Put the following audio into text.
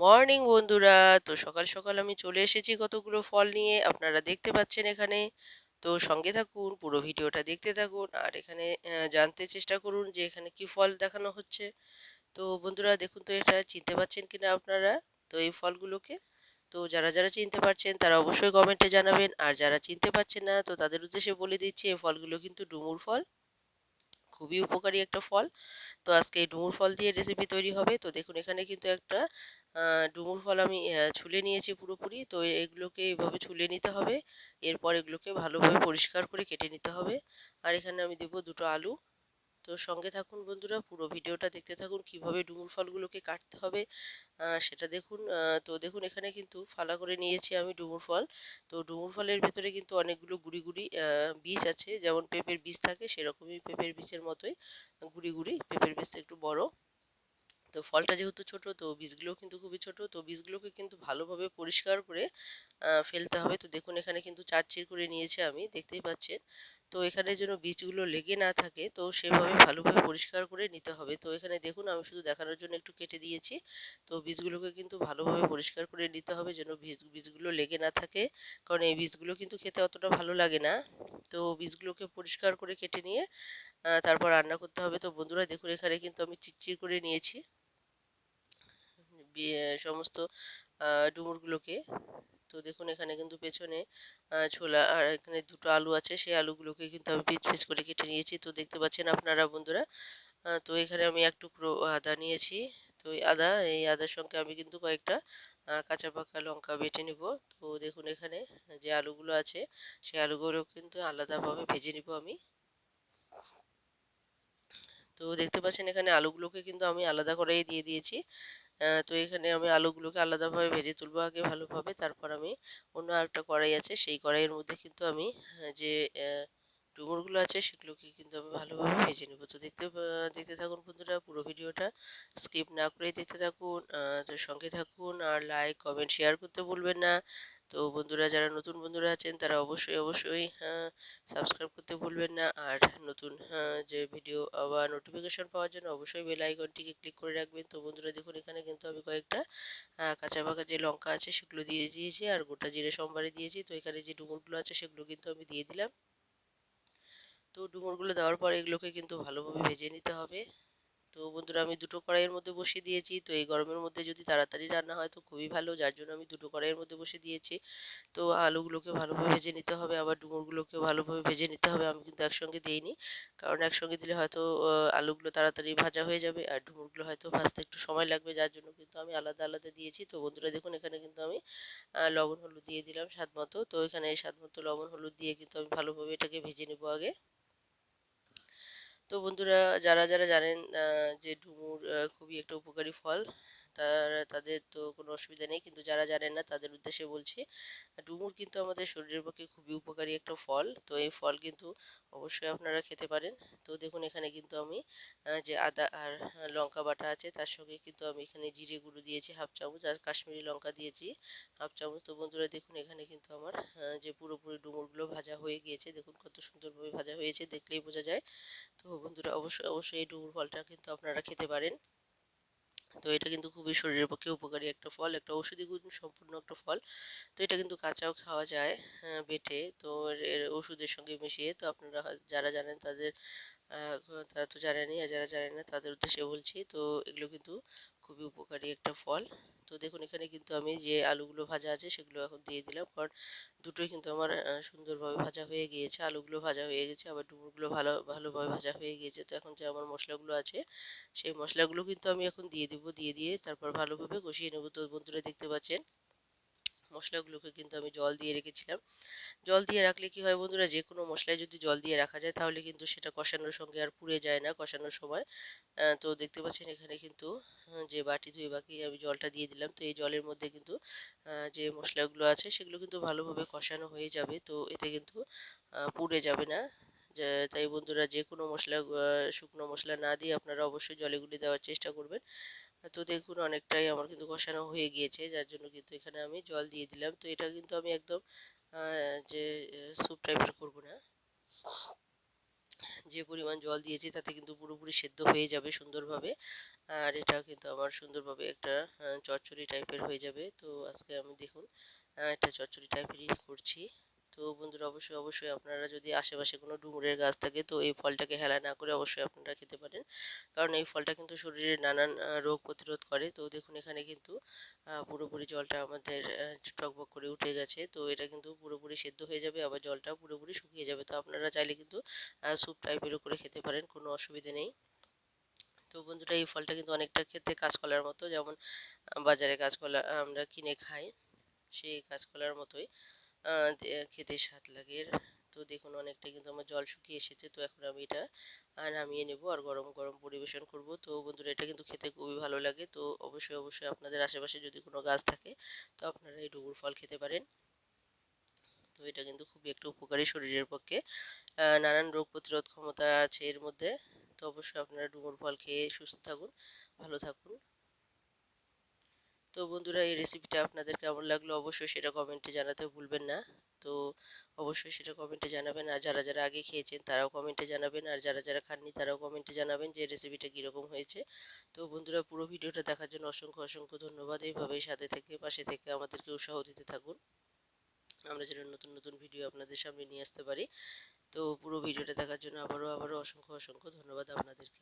Morning বন্ধুরা। তো সকাল সকাল আমি চলে এসেছি কতগুলো ফল নিয়ে। আপনারা দেখতে পাচ্ছেন এখানে। তো সঙ্গে থাকুন, পুরো ভিডিওটা দেখতে থাকুন। আর এখানে জানতে চেষ্টা করুন যে এখানে কি ফল দেখানো হচ্ছে। তো বন্ধুরা, দেখুন তো এটা চিনতে পারছেন কিনা আপনারা? তো এই ফলগুলোকে। তো যারা যারা চিনতে পারছেন, তারা অবশ্যই কমেন্টে জানাবেন। আর যারা চিনতে পারছেন না, তো তাদের উদ্দেশ্যে বলে দিচ্ছি, এই ফলগুলো কিন্তু ডুমুর ফল। খুবই উপকারী একটা ফল। তো আজকে এই ডুমুর ফল দিয়ে রেসিপি তৈরি হবে। তো দেখুন, এখানে কিন্তু একটা ডুমুর ফল আমি ছুলে নিয়েছি পুরোপুরি। তো এগুলোকে এইভাবে ছুলে নিতে হবে। এরপর এগুলোকে ভালোভাবে পরিষ্কার করে কেটে নিতে হবে। আর এখানে আমি দেবো দুটো আলু। তো সঙ্গে থাকুন বন্ধুরা, পুরো ভিডিওটা দেখতে থাকুন কীভাবে ডুমুর ফলগুলোকে কাটতে হবে। সেটা দেখুন তো দেখুন এখানে কিন্তু ফালা করে নিয়েছি আমি ডুমুর ফল। তো ডুমুর ফলের ভেতরে কিন্তু অনেকগুলো গুড়ি গুড়ি বীজ আছে। যেমন পেঁপের বীজ থাকে, সেরকমই পেঁপের বীজের মতোই গুড়ি গুড়ি। পেঁপের বীজটা একটু বড়। তো ফলটা যেহেতু ছোট, তো বীজগুলো কিন্তু খুবই ছোট, তো বীজগুলোকে কিন্তু ভালোভাবে পরিষ্কার করে ফেলতে হবে। তো দেখুন, এখানে কিন্তু চারচির করে নিয়েছে আমি, দেখতেই পাচ্ছেন। তো এখানে যেন বীজগুলো লেগে না থাকে, তো সেভাবে ভালোভাবে পরিষ্কার করে নিতে হবে। তো এখানে দেখুন, আমি শুধু দেখানোর জন্য একটু কেটে দিয়েছি। তো বীজগুলোকে কিন্তু ভালোভাবে পরিষ্কার করে নিতে হবে, যেন বীজ, বীজগুলো লেগে না থাকে, কারণ এই বীজগুলো কিন্তু খেতে অতটা ভালো লাগে না। তো বীজগুলোকে পরিষ্কার করে কেটে নিয়ে তারপর রান্না করতে হবে। তো বন্ধুরা, দেখুন, এখানে কিন্তু আমি চিরচির করে নিয়েছি। সমস্ত ডুমুরগুলোকে। তো দেখুন এখানে কিন্তু পেছনে ছোলা আর এখানে দুটো আলু আছে, সেই আলুগুলোকে কিন্তু আমি পিচ পিচ করে কেটে নিয়েছি। তো দেখতে পাচ্ছেন আপনারা বন্ধুরা তো এখানে আমি এক টুকরো আদা নিয়েছি। তো এই আদা, এই আদার সঙ্গে আমি কিন্তু কয়েকটা কাঁচা পাকা লঙ্কা বেটে নিব। তো দেখুন এখানে যে আলুগুলো আছে, সেই আলুগুলো কিন্তু আলাদাভাবে ভেজে নিব আমি। তো দেখতে পাচ্ছেন এখানে আলুগুলোকে কিন্তু আমি আলাদা করেই দিয়ে দিয়েছি। তো এখানে আমি আলুগুলোকে আলাদাভাবে ভেজে তুলবো আগে ভালোভাবে। তারপর আমি অন্য আরেকটা কড়াই আছে, সেই কড়াইয়ের মধ্যে কিন্তু আমি যে ডুমুরগুলো আছে সেগুলোকে কিন্তু আমি ভালোভাবে ভেজে নেব। তো দেখতে দেখতে থাকুন বন্ধুরা পুরো ভিডিওটা। স্কিপ না করে দেখতে থাকুন তো সঙ্গে থাকুন আর লাইক কমেন্ট শেয়ার করতে ভুলবেন না। তো বন্ধুরা যারা নতুন বন্ধুরা আছেন তারা অবশ্যই অবশ্যই সাবস্ক্রাইব করতে ভুলবেন না। আর নতুন আহ, যে ভিডিও বা নোটিফিকেশন পাওয়ার জন্য অবশ্যই বেল আইকনটিকে ক্লিক করে রাখবেন। তো বন্ধুরা দেখুন এখানে কিন্তু আমি কয়েকটা কাঁচা পাকা যে লঙ্কা আছে সেগুলো দিয়ে দিয়েছি আর গোটা জিরে সোমবারে দিয়েছি। তো এখানে যে ডুমুরগুলো আছে সেগুলো কিন্তু আমি দিয়ে দিলাম। তো ডুমুরগুলো দেওয়ার পর এগুলোকে কিন্তু ভালোভাবে ভেজে নিতে হবে। তো বন্ধুরা আমি দুটো কড়াইয়ের মধ্যে বসিয়ে দিয়েছি। তো এই গরমের মধ্যে যদি তাড়াতাড়ি রান্না হয় তো খুবই ভালো, যার জন্য আমি দুটো কড়াইয়ের মধ্যে বসে দিয়েছি। তো আলুগুলোকে ভালোভাবে ভেজে নিতে হবে, আবার ডুমুরগুলোকে ভালোভাবে ভেজে নিতে হবে, আমি কিন্তু একসঙ্গে দিইনি। কারণ একসঙ্গে দিলে হয়তো আলুগুলো তাড়াতাড়ি ভাজা হয়ে যাবে, আর ডুমুরগুলো হয়তো ভাজতে একটু সময় লাগবে, যার জন্য কিন্তু আমি আলাদা আলাদা দিয়েছি। তো বন্ধুরা দেখুন, এখানে কিন্তু আমি লবণ হলুদ দিয়ে দিলাম স্বাদ মতো তো এখানে স্বাদ মতো লবণ হলুদ দিয়ে কিন্তু আমি ভালোভাবে এটাকে ভেজে নেব আগে। তো বন্ধুরা যারা যারা জানেন যে ডুমুর খুবই একটা উপকারী ফল তারা, তাদের তো কোনো অসুবিধা নেই। কিন্তু যারা জানেন না, তাদের উদ্দেশ্যে বলছি, ডুমুর কিন্তু আমাদের শরীরের পক্ষে খুবই উপকারী একটা ফল। তো এই ফল কিন্তু অবশ্যই আপনারা খেতে পারেন। তো দেখুন, এখানে কিন্তু আমি যে আদা আর লঙ্কা বাটা আছে, তার সঙ্গে কিন্তু আমি এখানে জিরে গুঁড়ো দিয়েছি, হাফ চামচ, আর কাশ্মীরি লঙ্কা দিয়েছি, হাফ চামচ। তো বন্ধুরা, দেখুন, এখানে কিন্তু আমার যে পুরোপুরি ডুমুরগুলো ভাজা হয়ে গিয়েছে, দেখুন, কত সুন্দরভাবে ভাজা হয়েছে, দেখলেই বোঝা যায়। তো বন্ধুরা, অবশ্যই অবশ্যই এই ডুমুর ফলটা কিন্তু আপনারা খেতে পারেন। তো এটা কিন্তু খুবই শরীরের পক্ষে উপকারী একটা ফল একটা ঔষধি গুণ সম্পূর্ণ একটা ফল। তো এটা কিন্তু কাঁচাও খাওয়া যায় আহ, বেটে। তো এর এর ওষুধের সঙ্গে মিশিয়ে তো আপনারা যারা জানেন তাদের তারা তো জানেনই আর যারা জানেন না তাদের উদ্দেশ্যে বলছি। তো এগুলো কিন্তু খুবই উপকারী একটা ফল। তো দেখুন, এখানে কিন্তু আমি যে আলুগুলো ভাজা আছে, সেগুলো এখন দিয়ে দিলাম। কারণ দুটোই কিন্তু আমার সুন্দরভাবে ভাজা হয়ে গিয়েছে। আলুগুলো ভাজা হয়ে গেছে, আবার ডুমুরগুলো ভালো, ভালোভাবে ভাজা হয়ে গিয়েছে। তো এখন যে আমার মশলাগুলো আছে, সেই মশলাগুলো কিন্তু আমি এখন দিয়ে দিব। দিয়ে দিয়ে তারপর ভালোভাবে কষিয়ে নেব। তো বন্ধুরা দেখতে পাচ্ছেন মশলাগুলোকে কিন্তু আমি জল দিয়ে রেখেছিলাম। জল দিয়ে রাখলে কি হয় বন্ধুরা? যে কোনো মশলায় যদি জল দিয়ে রাখা যায়, তাহলে কিন্তু সেটা কষানোর সঙ্গে আর পুড়ে যায় না কষানোর সময়। তো দেখতে পাচ্ছেন এখানে কিন্তু যে বাটি ধুয়ে বাকি আমি জলটা দিয়ে দিলাম। তো এই জলের মধ্যে কিন্তু যে মশলাগুলো আছে, সেগুলো কিন্তু ভালোভাবে কষানো হয়ে যাবে। তো এতে কিন্তু পুড়ে যাবে না। তাই বন্ধুরা যে কোনো মশলা শুকনো মশলা না দিয়ে আপনারা অবশ্যই জলে গুলে দেওয়ার চেষ্টা করবেন। তো দেখুন অনেকটাই আমার কিন্তু কষানো হয়ে গিয়েছে, যার জন্য কিন্তু এখানে আমি জল দিয়ে দিলাম। তো এটা কিন্তু আমি একদম যে স্যুপ টাইপের করব না, যে পরিমাণ জল দিয়েছি তাতে কিন্তু পুরোপুরি সেদ্ধ হয়ে যাবে সুন্দরভাবে। আর এটা কিন্তু আমার সুন্দরভাবে একটা চচ্চড়ি টাইপের হয়ে যাবে। তো আজকে আমি দেখুন একটা চচ্চড়ি টাইপেরই করছি। তো বন্ধুরা অবশ্যই অবশ্যই আপনারা যদি আশেপাশে কোনো ডুমুরের গাছ থাকে, তো এই ফলটাকে হেলা না করে অবশ্যই আপনারা খেতে পারেন। কারণ এই ফলটা কিন্তু শরীরে নানান রোগ প্রতিরোধ করে। তো দেখুন এখানে কিন্তু পুরোপুরি জলটা আমাদের টকবক করে উঠে গেছে। তো এটা কিন্তু পুরোপুরি সেদ্ধ হয়ে যাবে, আবার জলটা পুরোপুরি শুকিয়ে যাবে। তো আপনারা চাইলে কিন্তু স্যুপ টাইপেরও করে খেতে পারেন, কোনো অসুবিধে নেই। তো বন্ধুরা এই ফলটা কিন্তু অনেকটা খেতে কাঁচকলার মতো, যেমন বাজারে কাঁচকলা আমরা কিনে খাই, সেই কাঁচকলার মতোই। খেতে স্বাদ লাগে। তো দেখুন, অনেকটা কিন্তু আমার জল শুকিয়ে এসেছে, তো এখন আমি এটা নামিয়ে নেব আর গরম গরম পরিবেশন করব। তো বন্ধুরা, এটা কিন্তু খেতে খুবই ভালো লাগে। তো অবশ্যই অবশ্যই আপনাদের আশেপাশে যদি কোনো গাছ থাকে, তো আপনারা এই ডুমুর ফল খেতে পারেন। তো এটা কিন্তু খুবই একটা উপকারী শরীরের পক্ষে। নানান রোগ প্রতিরোধ ক্ষমতা আছে এর মধ্যে। তো অবশ্যই আপনারা ডুমুর ফল খেয়ে সুস্থ থাকুন, ভালো থাকুন। তো বন্ধুরা, এই রেসিপিটা আপনাদের কেমন লাগল অবশ্যই সেটা কমেন্টে জানাতে ভুলবেন না। তো অবশ্যই সেটা কমেন্টে জানাবেন। আর যারা যারা আগে খেয়েছেন তারাও কমেন্টে জানাবেন। আর যারা যারা খাননি তারাও কমেন্টে জানাবেন যে রেসিপিটা কীরকম হয়েছে। তো বন্ধুরা, পুরো ভিডিওটা দেখার জন্য অসংখ্য অসংখ্য ধন্যবাদ। এইভাবেই সাথে থেকে পাশে থেকে আমাদেরকে উৎসাহ দিতে থাকুন। আমরা যেন নতুন নতুন ভিডিও আপনাদের সামনে নিয়ে আসতে পারি। তো পুরো ভিডিওটা দেখার জন্য আবারও আবারও অসংখ্য অসংখ্য ধন্যবাদ আপনাদেরকে।